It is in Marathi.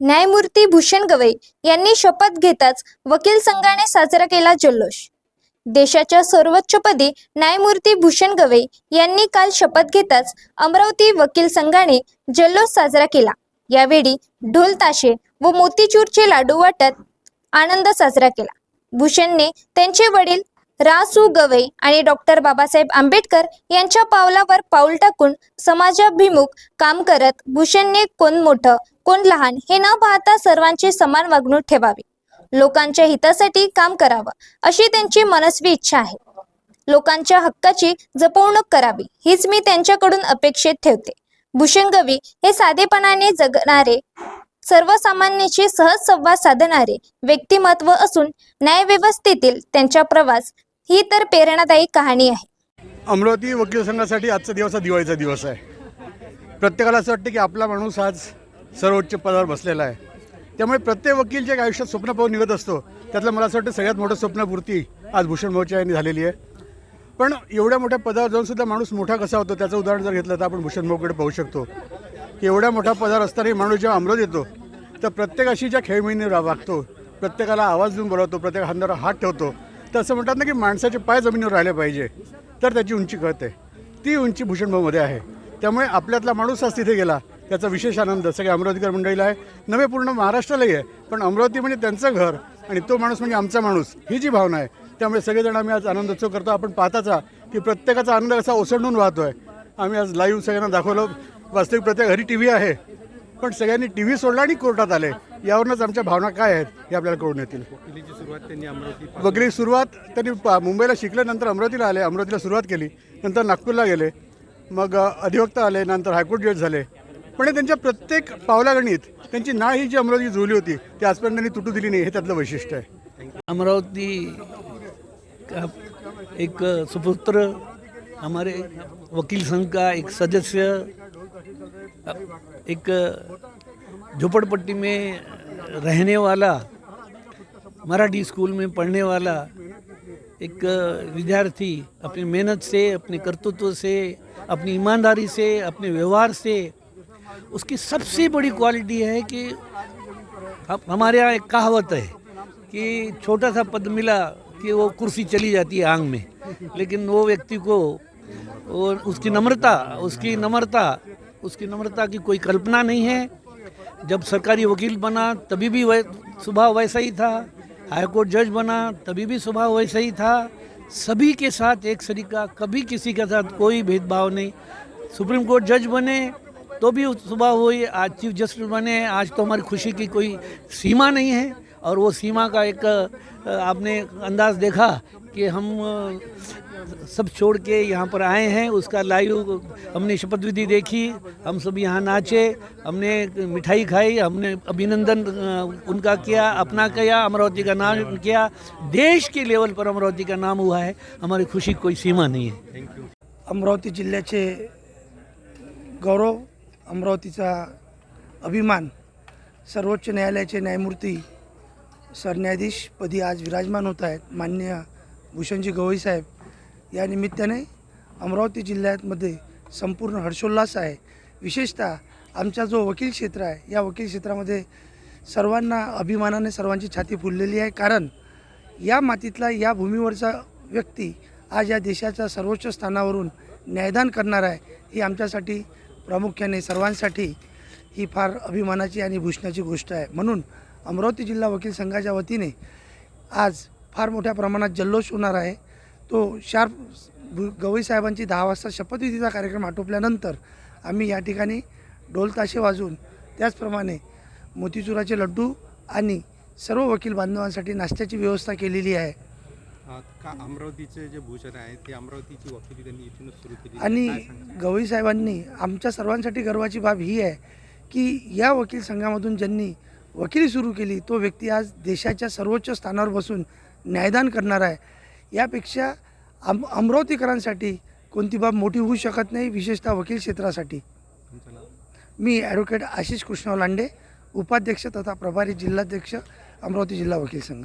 न्यायमूर्ती भूषण गवई यांनी शपथ घेताच वकील संघाने साजरा केला जल्लोष. देशाच्या सर्वोच्चपदी न्यायमूर्ती भूषण गवई यांनी काल शपथ घेताच अमरावती वकील संघाने जल्लोष साजरा केला. यावेळी ढोल ताशे व मोतीचूरचे लाडू वाटत आनंद साजरा केला. भूषणने त्यांचे वडील रासू गवई आणि डॉक्टर बाबासाहेब आंबेडकर यांच्या पावलावर पाऊल टाकून समाजाभिमुख काम करत भूषणने कोण मोठं कोण लहान हे न पाहता सर्वांची समान वागणूक ठेवावी. लोकांच्या हितासाठी काम करावं अशी त्यांची मनस्वी इच्छा आहे. लोकांच्या हक्काची जपवणूक करावी हीच मी त्यांच्याकडून अपेक्षित ठेवते. भूषण गवी हे साधेपणाने जगणारे सर्वसामान्यांशी सहज संवाद साधणारे व्यक्तिमत्व असून न्यायव्यवस्थेतील त्यांचा प्रवास ही तर प्रेरणादायी कहाणी आहे. अमरावती वकील संघासाठी आजचा दिवस हा दिवाळीचा दिवस आहे. प्रत्येकाला असं वाटतं की आपला माणूस आज सर्वोच्च पदावर बसलेला आहे. त्यामुळे प्रत्येक वकील जे आयुष्यात स्वप्न पाहून निघत असतो त्यातलं मला असं वाटतं सगळ्यात मोठं स्वप्नपूर्ती आज भूषण मोर्चा यांनी झालेली आहे. पण एवढ्या मोठ्या पदावर जाऊन सुद्धा माणूस मोठा कसा होतो त्याचं उदाहरण जर घेतलं तर आपण भूषण भाऊकडे पाहू शकतो. की एवढ्या मोठा पदावर असतानाही माणूस जेव्हा अमरावत येतो तर प्रत्येकाशी ज्या खेळमिळीने वागतो प्रत्येकाला आवाज देऊन बोलावतो प्रत्येक हातावर हात ठेवतो तर असं म्हणतात ना की माणसाचे पाय जमिनीवर राहिले पाहिजे. तर त्याची उंची कळते. ती उंची भूषणभाऊमध्ये आहे. त्यामुळे आपल्यातला माणूस आज तिथे गेला. त्याचा विशेष आनंद सगळ्या अमरावतीकर मंडळीला आहे. नव्हे पूर्ण महाराष्ट्रालाही आहे. पण अमरावती म्हणजे त्यांचं घर आणि तो माणूस म्हणजे आमचा माणूस ही जी भावना आहे. त्यामुळे सगळेजण आम्ही आज आनंदोत्सव करतो. आपण पाहताचा की प्रत्येकाचा आनंद असा ओसंडून वाहतो आहे आम्ही आज लाईव्ह सगळ्यांना दाखवलं. वास्तविक प्रत्येक घरी टी व्ही आहे. पण सगळ्यांनी टी व्ही सोडला आणि कोर्टात आले. यावरूनच आमच्या भावना काय आहेत हे आपल्याला कळून येतील. वकिलीची सुरुवात त्यांनी अमरावती वगैरे सुरुवात त्यांनी पा- मुंबईला शिकल्यानंतर अमरावतीला आले अमरावतीला सुरुवात केली नंतर नागपूरला गेले मग अ, अधिवक्ता आले नंतर हायकोर्ट जज झाले. पण हे त्यांच्या प्रत्येक पावलागणीत त्यांची ना ही जी अमरावती जुळली होती ती आजपर्यंत त्यांनी तुटू दिली नाही हे त्यातलं वैशिष्ट्य आहे. अमरावती का एक सुपुत्र हमारे वकील संघ का एक सदस्य एक झोपड़पट्टी में रहने वाला, मराठी स्कूल में पढ़ने वाला एक विद्यार्थी अपनी मेहनत से, अपने कर्तृत्व से, अपनी ईमानदारी से, अपने व्यवहार से, उसकी सबसे बड़ी क्वालिटी है कि हमारे यहाँ एक कहावत है कि छोटा सा पद मिला कि वो कुर्सी चली जाती है आंग में। लेकिन वो व्यक्ति को, वो उसकी नम्रता उसकी नम्रता उसकी नम्रता की कोई कल्पना नहीं है। जब सरकारी वकील बना, तभी भी वै स्वभाव वैसा ही था। हाईकोर्ट जज बना, तभी भी सुबह वैसा ही था। सभी के साथ एक सरीका, कभी किसी के साथ कोई भेदभाव नहीं। सुप्रीम कोर्ट जज बने तो भी सुबह हुई आज चीफ जस्टिस बने, आज तो हमारी खुशी की कोई सीमा नहीं है। और वो सीमा का एक आपने अंदाज देखा कि हम सब छोड़ के यहाँ पर आए हैं उसका लाइव हमने शपथ विधि देखी हम सब यहाँ नाचे हमने मिठाई खाई हमने अभिनंदन उनका किया अपना किया अमरावती का नाम किया। देश के लेवल पर अमरावती का नाम हुआ है हमारी खुशी कोई सीमा नहीं है। अमरावती जिल्ह्याचे गौरव अमरावतीचा अभिमान सर्वोच्च न्यायालयाचे न्यायमूर्ती सरन्यायाधीशपदी आज विराजमान होत आहेत मान्य भूषणजी गवई साहेब या निमित्ताने अमरावती जिल्ह्यामध्ये संपूर्ण हर्षोल्लास आहे. विशेषतः आमचा जो वकील क्षेत्र आहे या वकील क्षेत्रामध्ये सर्वांना अभिमानाने सर्वांची छाती फुललेली आहे. कारण या मातीतला या भूमीवरचा व्यक्ती आज या देशाच्या सर्वोच्च स्थानावरून न्यायदान करणार आहे ही आमच्यासाठी प्रामुख्याने सर्वांसाठी ही फार अभिमानाची आणि भूषणाची गोष्ट आहे. म्हणून अमरावती जिल्हा वकील संघाच्या वतीने आज फार मोठ्या प्रमाणात जल्लोष होणार आहे. तो शार्प गवई साहेबांची दहा वाजता शपथविधीचा कार्यक्रम आटोपल्यानंतर आम्ही या ठिकाणी ढोल ताशे वाजवून त्याचप्रमाणे मोतीचुराचे लड्डू आणि सर्व वकील बांधवांसाठी नाश्त्याची व्यवस्था केलेली आहे. का अमरावतीचे जे भूषण आहे ते अमरावतीची वकिली त्यांनी इथूनच सुरू केली. आणि? गवई साहेबांनी आमच्या सर्वांसाठी गर्वाची बाब ही आहे की या वकील संघामधून ज्यांनी वकिली सुरू केली तो व्यक्ती आज देशाच्या सर्वोच्च स्थानावर बसून न्यायदान करणार आहे. यापेक्षा अम अमरावतीकरांसाठी कोणती बाब मोठी होऊ शकत नाही विशेषतः वकील क्षेत्रासाठी. मी ॲडव्होकेट आशिष कृष्णा लांडे उपाध्यक्ष तथा प्रभारी जिल्हाध्यक्ष अमरावती जिल्हा वकील संघ.